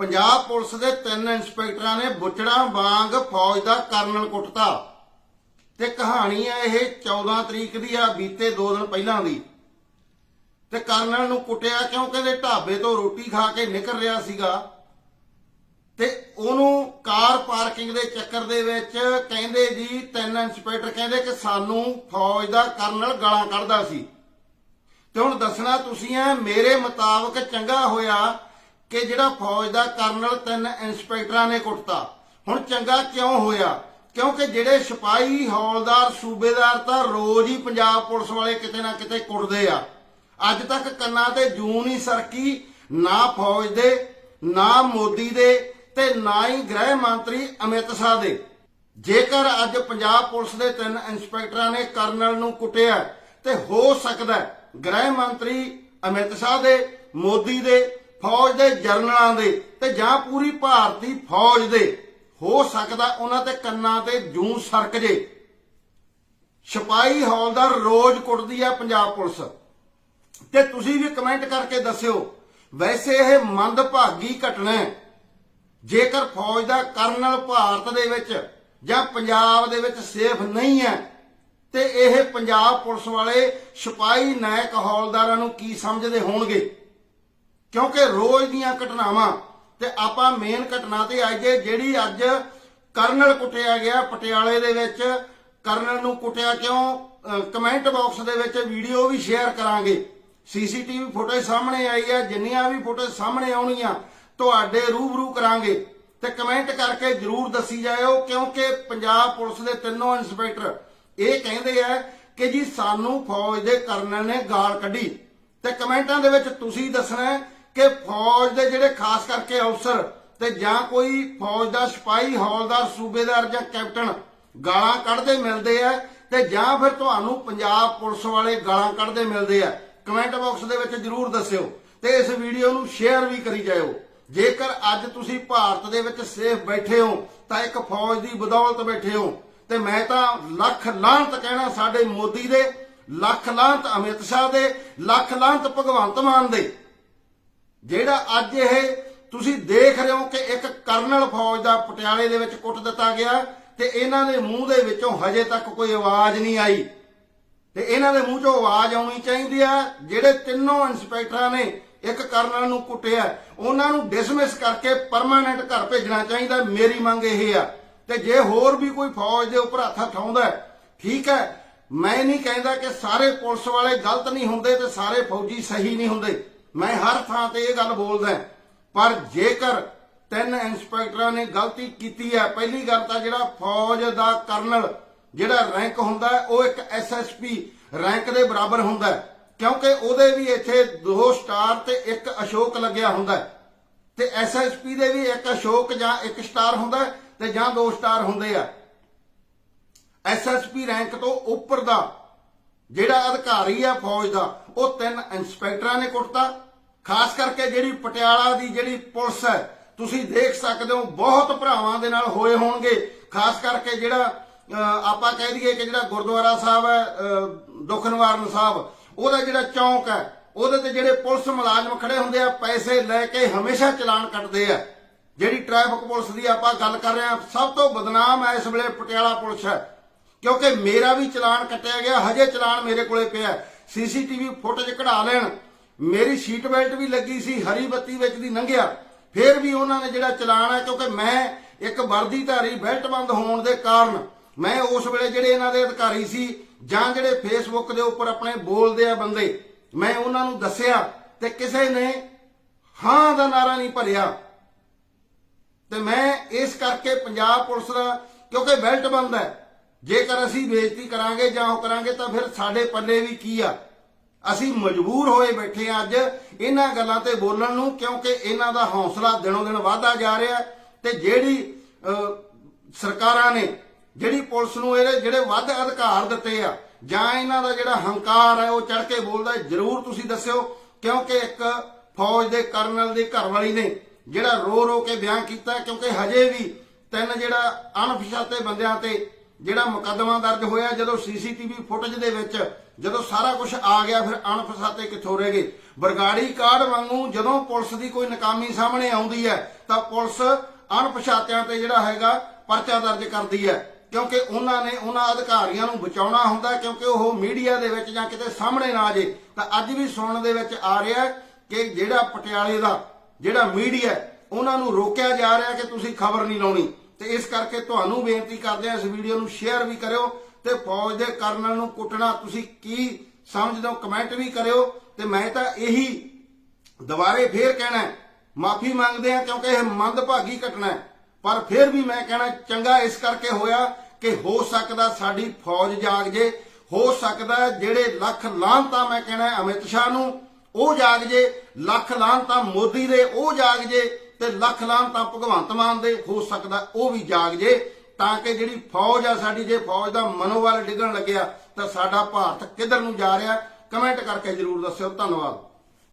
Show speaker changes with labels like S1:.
S1: Punjab police ਦੇ ਤਿੰਨ ਇੰਸਪੈਕਟਰਾਂ ਨੇ ਬੁੱਚੜਾਂ ਵਾਂਗ ਫੌਜ ਦਾ ਕਰਨਲ ਕੁੱਟਤਾ। ਤੇ ਕਹਾਣੀ ਹੈ ਇਹ 14 ਤਰੀਕ ਦੀ ਆ, ਬੀਤੇ 2 ਦਿਨ ਪਹਿਲਾਂ ਦੀ। ਤੇ ਕਰਨਲ ਨੂੰ ਕੁੱਟਿਆ ਕਿਉਂ? ਕਹਿੰਦੇ ਢਾਬੇ ਤੋਂ ਰੋਟੀ ਖਾ ਕੇ ਨਿਕਲ ਰਿਹਾ ਸੀਗਾ। ਤੇ ਉਹਨੂੰ ਕਾਰ ਪਾਰਕਿੰਗ ਦੇ ਚੱਕਰ ਦੇ ਵਿੱਚ ਕਹਿੰਦੇ ਜੀ, ਤਿੰਨ ਇੰਸਪੈਕਟਰ ਕਹਿੰਦੇ ਕਿ ਸਾਨੂੰ ਫੌਜ ਦਾ ਕਰਨਲ ਗਾਲਾਂ ਕੱਢਦਾ ਸੀ। ਤੇ ਹੁਣ ਦੱਸਣਾ ਤੁਸੀਂ ਐ ਮੇਰੇ ਮੁਤਾਬਕ ਚੰਗਾ ਹੋਇਆ ਕਿ ਜਿਹੜਾ ਫੌਜ ਦਾ ਕਰਨਲ ਤਿੰਨ ਇੰਸਪੈਕਟਰਾਂ ਨੇ ਕੁੱਟਤਾ। ਹੁਣ ਚੰਗਾ ਕਿਉਂ ਹੋਇਆ? ਕਿਉਂਕਿ ਜਿਹੜੇ ਸਿਪਾਹੀ, ਹੌਲਦਾਰ, ਸੂਬੇਦਾਰ ਤਾਂ ਰੋਜ਼ ਹੀ ਪੰਜਾਬ ਪੁਲਿਸ ਵਾਲੇ ਕਿਤੇ ਨਾ ਕਿਤੇ ਕੁੱਟਦੇ ਆ। ਅੱਜ ਤੱਕ ਕੰਨਾਂ ਤੇ ਜੂਨ ਹੀ ਸਰਕੀ, ਨਾ ਫੌਜ ਦੇ, ਨਾ ਮੋਦੀ ਦੇ ਤੇ ਨਾ ਹੀ ਗ੍ਰਹਿ ਮੰਤਰੀ ਅਮਿਤ ਸ਼ਾਹ ਦੇ। ਜੇਕਰ ਅੱਜ ਪੰਜਾਬ ਪੁਲਿਸ ਦੇ ਤਿੰਨ ਇੰਸਪੈਕਟਰਾਂ ਨੇ ਕਰਨਲ ਨੂੰ ਕੁੱਟਿਆ, ਤੇ ਹੋ ਸਕਦਾ ਗ੍ਰਹਿ ਮੰਤਰੀ ਅਮਿਤ ਸ਼ਾਹ ਦੇ, ਮੋਦੀ ਦੇ ਫੌਜ ਦੇ ਜਰਨਲਾਂ ਦੇ ਤੇ ਜਾਂ ਪੂਰੀ ਭਾਰਤੀ ਫੌਜ ਦੇ, ਹੋ ਸਕਦਾ ਉਹਨਾਂ ਤੇ ਕੰਨਾਂ ਤੇ ਜੂੰ ਸਰਕ ਜੇ। ਸਿਪਾਹੀ ਹੌਲਦਾਰ ਰੋਜ਼ ਕੁੱਟਦੀ ਆ ਪੰਜਾਬ ਪੁਲਿਸ। ਤੇ ਤੁਸੀਂ ਵੀ ਕਮੈਂਟ ਕਰਕੇ ਦੱਸਿਓ, ਵੈਸੇ ਇਹ ਮੰਦਭਾਗੀ ਘਟਨਾ ਜੇਕਰ ਫੌਜ ਦਾ ਕਰਨਲ ਭਾਰਤ ਦੇ ਵਿੱਚ ਜਾਂ ਪੰਜਾਬ ਦੇ ਵਿੱਚ ਸੇਫ ਨਹੀਂ ਹੈ, ਤੇ ਇਹ ਪੰਜਾਬ ਪੁਲਿਸ ਵਾਲੇ ਸਿਪਾਹੀ ਨਾਇਕ ਹੌਲਦਾਰਾਂ ਨੂੰ ਕੀ ਸਮਝਦੇ ਹੋਣਗੇ? ਕਿਉਂਕਿ ਰੋਜ਼ ਦੀਆਂ ਘਟਨਾਵਾਂ ਤੇ ਆਪਾਂ ਮੇਨ ਘਟਨਾ ਤੇ ਆਈਏ ਜਿਹੜੀ ਅੱਜ ਕਰਨਲ ਕੁੱਟਿਆ ਗਿਆ ਪਟਿਆਲੇ ਦੇ ਵਿੱਚ। ਕਰਨਲ ਨੂੰ ਕੁੱਟਿਆ ਕਿਉਂ? ਕਮੈਂਟ ਬਾਕਸ ਦੇ ਵਿੱਚ ਵੀਡੀਓ ਵੀ ਸ਼ੇਅਰ ਕਰਾਂਗੇ। ਸੀਸੀਟੀਵੀ ਫੁਟੇਜ ਸਾਹਮਣੇ ਆਈ ਹੈ, ਜਿੰਨੀਆਂ ਵੀ ਫੁਟੇਜ ਸਾਹਮਣੇ ਆਉਣੀਆਂ, ਤੁਹਾਡੇ ਰੂਬਰੂ ਕਰਾਂਗੇ। ਤੇ ਕਮੈਂਟ ਕਰਕੇ ਜਰੂਰ ਦੱਸੀ ਜਾਇਓ, ਕਿਉਂਕਿ ਪੰਜਾਬ ਪੁਲਿਸ ਦੇ ਤਿੰਨੋਂ ਇੰਸਪੈਕਟਰ ਇਹ ਕਹਿੰਦੇ ਆ ਕਿ ਜੀ ਸਾਨੂੰ ਫੌਜ ਦੇ ਕਰਨਲ ਨੇ ਗਾਲ ਕੱਢੀ। ਤੇ ਕਮੈਂਟਾਂ ਦੇ ਵਿੱਚ ਤੁਸੀਂ ਦੱਸਣਾ ਕਿ ਫੌਜ ਦੇ ਜਿਹੜੇ ਖਾਸ ਕਰਕੇ ਅਫਸਰ ਤੇ ਜਾਂ ਕੋਈ ਫੌਜ ਦਾ ਸਿਪਾਹੀ, ਹੌਲਦਾਰ, ਸੂਬੇਦਾਰ ਜਾਂ ਕੈਪਟਨ ਗਾਲਾਂ ਕੱਢਦੇ ਮਿਲਦੇ ਆ ਤੇ ਜਾਂ ਫਿਰ ਤੁਹਾਨੂੰ ਪੰਜਾਬ ਪੁਲਿਸ ਵਾਲੇ ਗਾਲਾਂ ਕੱਢਦੇ ਮਿਲਦੇ ਆ। ਕਮੈਂਟ ਬਾਕਸ ਦੇ ਵਿੱਚ ਜਰੂਰ ਦੱਸਿਓ ਤੇ ਇਸ ਵੀਡੀਓ ਨੂੰ ਸ਼ੇਅਰ ਵੀ ਕਰੀ ਜਾਇਓ। ਜੇਕਰ ਅੱਜ ਤੁਸੀਂ ਭਾਰਤ ਦੇ ਵਿੱਚ ਸੇਫ ਬੈਠੇ ਹੋ, ਤਾਂ ਇੱਕ ਫੌਜ ਦੀ ਬਦੌਲਤ ਬੈਠੇ ਹੋ। ਤੇ ਮੈਂ ਤਾਂ ਲੱਖ ਲਾਹਨਤ ਕਹਿਣਾ ਸਾਡੇ ਮੋਦੀ ਦੇ, ਲੱਖ ਲਾਹਨਤ ਅਮਿਤ ਸ਼ਾਹ ਦੇ, ਲੱਖ ਲਾਹਨਤ ਭਗਵੰਤ ਮਾਨ ਦੇ। ਜਿਹੜਾ ਅੱਜ ਇਹ ਤੁਸੀਂ ਦੇਖ ਰਹੇ ਹੋ ਕਿ ਇੱਕ ਕਰਨਲ ਫੌਜ ਦਾ ਪਟਿਆਲੇ ਦੇ ਵਿੱਚ ਕੁੱਟ ਦਿੱਤਾ ਗਿਆ ਤੇ ਇਹਨਾਂ ਦੇ ਮੂੰਹ ਦੇ ਵਿੱਚੋਂ ਹਜੇ ਤੱਕ ਕੋਈ ਆਵਾਜ਼ ਨਹੀਂ ਆਈ। ਤੇ ਇਹਨਾਂ ਦੇ ਮੂੰਹ 'ਚੋਂ ਆਵਾਜ਼ ਆਉਣੀ ਚਾਹੀਦੀ ਆ, ਜਿਹੜੇ ਤਿੰਨੋਂ ਇੰਸਪੈਕਟਰਾਂ ਨੇ ਇੱਕ ਕਰਨਲ ਨੂੰ ਕੁੱਟਿਆ, ਉਹਨਾਂ ਨੂੰ ਡਿਸਮਿਸ ਕਰਕੇ ਪਰਮਾਨੈਂਟ ਘਰ ਭੇਜਣਾ ਚਾਹੀਦਾ, ਮੇਰੀ ਮੰਗ ਇਹ ਆ। ਤੇ ਜੇ ਹੋਰ ਵੀ ਕੋਈ ਫੌਜ ਦੇ ਉੱਪਰ ਹੱਥ ਉਠਾਉਂਦਾ ਠੀਕ ਹੈ, ਮੈਂ ਨਹੀਂ ਕਹਿੰਦਾ ਕਿ ਸਾਰੇ ਪੁਲਿਸ ਵਾਲੇ ਗਲਤ ਨਹੀਂ ਹੁੰਦੇ ਤੇ ਸਾਰੇ ਫੌਜੀ ਸਹੀ ਨਹੀਂ ਹੁੰਦੇ। ਮੈਂ ਹਰ ਥਾਂ ਤੇ ਇਹ ਗੱਲ ਬੋਲਦਾ ਪਰ ਜੇਕਰ ਤਿੰਨ ਇੰਸਪੈਕਟਰਾਂ ਨੇ ਗਲਤੀ ਕੀਤੀ ਹੈ, ਪਹਿਲੀ ਗੱਲ ਤਾਂ ਜਿਹੜਾ ਫੌਜ ਦਾ ਕਰਨਲ ਜਿਹੜਾ ਰੈਂਕ ਹੁੰਦਾ ਉਹ ਇੱਕ ਐਸਐਸਪੀ ਰੈਂਕ ਦੇ ਬਰਾਬਰ ਹੁੰਦਾ ਕਿਉਂਕਿ ਉਹਦੇ ਵੀ ਇੱਥੇ ਦੋ ਸਟਾਰ ਤੇ ਇੱਕ ਅਸ਼ੋਕ ਲੱਗਿਆ ਹੁੰਦਾ ਹੈ। ਤੇ ਐਸਐਸਪੀ ਦੇ ਵੀ ਇੱਕ ਅਸ਼ੋਕ ਜਾਂ ਇੱਕ ਸਟਾਰ ਹੁੰਦਾ ਤੇ ਜਾਂ ਦੋ ਸਟਾਰ ਹੁੰਦੇ ਆ। ਐਸਐਸਪੀ ਰੈਂਕ ਤੋਂ ਉੱਪਰ ਦਾ ਜਿਹੜਾ ਅਧਿਕਾਰੀ ਆ ਫੌਜ ਦਾ ਉਹ ਤਿੰਨ ਇੰਸਪੈਕਟਰਾਂ ਨੇ ਕੁੱਟਤਾ। ਖਾਸ ਕਰਕੇ ਜਿਹੜੀ ਪਟਿਆਲਾ ਦੀ ਜਿਹੜੀ ਪੁਲਿਸ ਹੈ ਤੁਸੀਂ ਦੇਖ ਸਕਦੇ ਹੋ ਬਹੁਤ ਭਰਾਵਾਂ ਦੇ ਨਾਲ ਹੋਏ ਹੋਣਗੇ। ਖਾਸ ਕਰਕੇ ਜਿਹੜਾ ਆਪਾਂ ਕਹਿ ਦਈਏ ਕਿ ਜਿਹੜਾ ਗੁਰਦੁਆਰਾ ਸਾਹਿਬ ਹੈ ਅਹ, ਦੁੱਖ ਨਿਵਾਰਨ ਸਾਹਿਬ ਉਹਦਾ ਜਿਹੜਾ ਚੌਂਕ ਹੈ ਉਹਦੇ ਤੇ ਜਿਹੜੇ ਪੁਲਿਸ ਮੁਲਾਜ਼ਮ ਖੜੇ ਹੁੰਦੇ ਆ ਪੈਸੇ ਲੈ ਕੇ ਹਮੇਸ਼ਾ ਚਲਾਨ ਕੱਟਦੇ ਆ। ਜਿਹੜੀ ਟ੍ਰੈਫਿਕ ਪੁਲਿਸ ਦੀ ਆਪਾਂ ਗੱਲ ਕਰ ਰਹੇ ਹਾਂ ਸਭ ਤੋਂ ਬਦਨਾਮ ਹੈ ਇਸ ਵੇਲੇ ਪਟਿਆਲਾ ਪੁਲਿਸ ਹੈ। ਕਿਉਂਕਿ ਮੇਰਾ ਵੀ ਚਲਾਨ ਕੱਟਿਆ ਗਿਆ, ਹਜੇ ਚਲਾਨ ਮੇਰੇ ਕੋਲੇ ਪਿਆ ਸੀਸੀਟੀਵੀ ਫੁਟੇਜ ਕਢਾ ਲੈਣ। ਮੇਰੀ ਸੀਟ ਬੈਲਟ ਵੀ ਲੱਗੀ ਸੀ, ਹਰੀ ਬੱਤੀ ਵਿੱਚ ਦੀ ਲੰਘਿਆ ਫਿਰ ਵੀ ਉਹਨਾਂ ਨੇ ਜਿਹੜਾ ਚਲਾਨ ਹੈ, ਕਿਉਂਕਿ ਮੈਂ ਇੱਕ ਵਰਦੀਧਾਰੀ ਬੈਲਟ ਬੰਦ ਹੋਣ ਦੇ ਕਾਰਨ ਮੈਂ ਉਸ ਵੇਲੇ ਜਿਹੜੇ ਇਹਨਾਂ ਦੇ ਅਧਿਕਾਰੀ ਸੀ, ਜਾਂ ਜਿਹੜੇ ਫੇਸਬੁੱਕ ਦੇ ਉੱਪਰ ਆਪਣੇ ਬੋਲਦੇ ਆ ਬੰਦੇ, ਮੈਂ ਉਹਨਾਂ ਨੂੰ ਦੱਸਿਆ ਤੇ ਕਿਸੇ ਨੇ ਹਾਂ ਦਾ ਨਾਰਾ ਨਹੀਂ ਭਰਿਆ। ਤੇ ਮੈਂ ਇਸ ਕਰਕੇ ਪੰਜਾਬ ਪੁਲਿਸ ਦਾ, ਕਿਉਂਕਿ ਬੈਲਟ ਬੰਦ ਹੈ ਜੇਕਰ ਅਸੀਂ ਬੇਇੱਜ਼ਤੀ ਕਰਾਂਗੇ ਜਾਂ ਉਹ ਕਰਾਂਗੇ ਤਾਂ ਫਿਰ ਸਾਡੇ ਪੱਲੇ ਵੀ ਕੀ ਆ? ਅਸੀਂ ਮਜਬੂਰ ਹੋਏ ਬੈਠੇ ਹਾਂ ਅੱਜ ਇਹਨਾਂ ਗੱਲਾਂ ਤੇ ਬੋਲਣ ਨੂੰ, ਕਿਉਂਕਿ ਇਹਨਾਂ ਦਾ ਹੌਸਲਾ ਦਿਨੋਂ ਦਿਨ ਵਧਦਾ ਜਾ ਰਿਹਾ ਤੇ ਜਿਹੜੀ ਸਰਕਾਰਾਂ ਨੇ, ਜਿਹੜੀ ਪੁਲਿਸ ਨੂੰ ਇਹਦੇ ਜਿਹੜੇ ਵੱਧ ਅਧਿਕਾਰ ਦਿੱਤੇ ਆ, ਜਾਂ ਇਹਨਾਂ ਦਾ ਜਿਹੜਾ ਹੰਕਾਰ ਹੈ ਉਹ ਚੜ ਕੇ ਬੋਲਦਾ ਜ਼ਰੂਰ ਤੁਸੀਂ ਦੱਸਿਓ, ਕਿਉਂਕਿ ਇੱਕ ਫੌਜ ਦੇ ਕਰਨਲ ਦੀ ਘਰਵਾਲੀ ਨੇ ਜਿਹੜਾ ਰੋ ਰੋ ਕੇ ਬਿਆਨ ਕੀਤਾ ਕਿਉਂਕਿ ਹਜੇ ਵੀ ਤਿੰਨ ਜਿਹੜਾ ਅਣਪਛਾਤੇ ਬੰਦਿਆਂ ਤੇ ਜਿਹੜਾ ਮੁਕੱਦਮਾ ਦਰਜ ਹੋਇਆ ਜਦੋਂ ਸੀਸੀਟੀਵੀ ਫੁਟੇਜ ਦੇ ਵਿੱਚ ਜਦੋਂ ਸਾਰਾ ਕੁਝ ਆ ਗਿਆ, ਫਿਰ ਅਣਪਛਾਤੇ ਕਿੱਥੋਂ ਰਹਿ ਗਏ? ਬਰਗਾੜੀ ਕਾਰਡ ਵਾਂਗੂ ਜਦੋਂ ਪੁਲਿਸ ਦੀ ਕੋਈ ਨਕਾਮੀ ਸਾਹਮਣੇ ਆਉਂਦੀ ਹੈ, ਤਾਂ ਪੁਲਿਸ ਅਣਪਛਾਤਿਆਂ ਤੇ ਜਿਹੜਾ ਹੈਗਾ ਪਰਚਾ ਦਰਜ ਕਰਦੀ ਹੈ। ਕਿਉਂਕਿ ਉਹਨਾਂ ਨੇ ਉਹਨਾਂ ਅਧਿਕਾਰੀਆਂ ਨੂੰ ਬਚਾਉਣਾ ਹੁੰਦਾ, ਕਿਉਂਕਿ ਉਹ ਮੀਡੀਆ ਦੇ ਵਿੱਚ ਜਾਂ ਕਿਤੇ ਸਾਹਮਣੇ ਨਾ ਆ ਜੇ ਤਾਂ ਅੱਜ ਵੀ ਸੁਣਨ ਦੇ ਵਿੱਚ ਆ ਰਿਹਾ ਕਿ ਜਿਹੜਾ ਪਟਿਆਲੇ ਦਾ ਜਿਹੜਾ ਮੀਡੀਆ ਉਹਨਾਂ ਨੂੰ ਰੋਕਿਆ ਜਾ ਰਿਹਾ ਕਿ ਤੁਸੀਂ ਖਬਰ ਨਹੀਂ ਲਾਉਣੀ। ਤੇ ਇਸ ਕਰਕੇ ਤੁਹਾਨੂੰ ਬੇਨਤੀ ਕਰਦੇ ਆ ਇਸ ਵੀਡੀਓ ਨੂੰ ਸ਼ੇਅਰ ਵੀ ਕਰਿਓ ਤੇ ਫੌਜ ਦੇ ਕਰਨਲ ਨੂੰ ਕੁੱਟਣਾ ਤੁਸੀਂ ਕੀ ਸਮਝਦੇ ਹੋ ਕਮੈਂਟ ਵੀ ਕਰਿਓ ਤੇ ਮੈਂ ਤਾਂ ਇਹੀ ਦੁਬਾਰੇ ਫੇਰ ਕਹਿਣਾ ਮਾਫੀ ਮੰਗਦੇ ਆ ਕਿਉਂਕਿ ਇਹ ਮੰਦਭਾਗੀ ਘਟਨਾ ਹੈ। ਪਰ ਫਿਰ ਵੀ ਮੈਂ ਕਹਿਣਾ ਚੰਗਾ ਇਸ ਕਰਕੇ ਹੋਇਆ ਕਿ ਹੋ ਸਕਦਾ ਸਾਡੀ ਫੌਜ ਜਾਗ ਜੇ, ਹੋ ਸਕਦਾ ਜਿਹੜੇ ਲੱਖ ਲਾਂਤਾ ਮੈਂ ਕਹਿਣਾ ਅਮਿਤ ਸ਼ਾਹ ਨੂੰ, ਉਹ ਜਾਗ ਜੇ, ਲੱਖ ਲਾਂਤਾ ਮੋਦੀ ਦੇ, ਉਹ ਜਾਗ ਜੇ ਤੇ ਲੱਖ ਤਾਂ ਭਗਵੰਤ ਮਾਨ ਦੇ ਹੋ ਸਕਦਾ, ਉਹ ਵੀ ਜਾਗ ਜੇ, ਤਾਂ ਕਿ ਜਿਹੜੀ ਫੌਜ ਆ ਸਾਡੀ, ਜੇ ਫੌਜ ਦਾ ਮਨੋਬਲ ਡਿੱਗਣ ਲੱਗਿਆ, ਤਾਂ ਸਾਡਾ ਭਾਰਤ ਕਿੱਧਰ ਨੂੰ ਜਾ ਰਿਹਾ? ਕਮੈਂਟ ਕਰਕੇ ਜਰੂਰ ਦੱਸਿਓ। ਧੰਨਵਾਦ।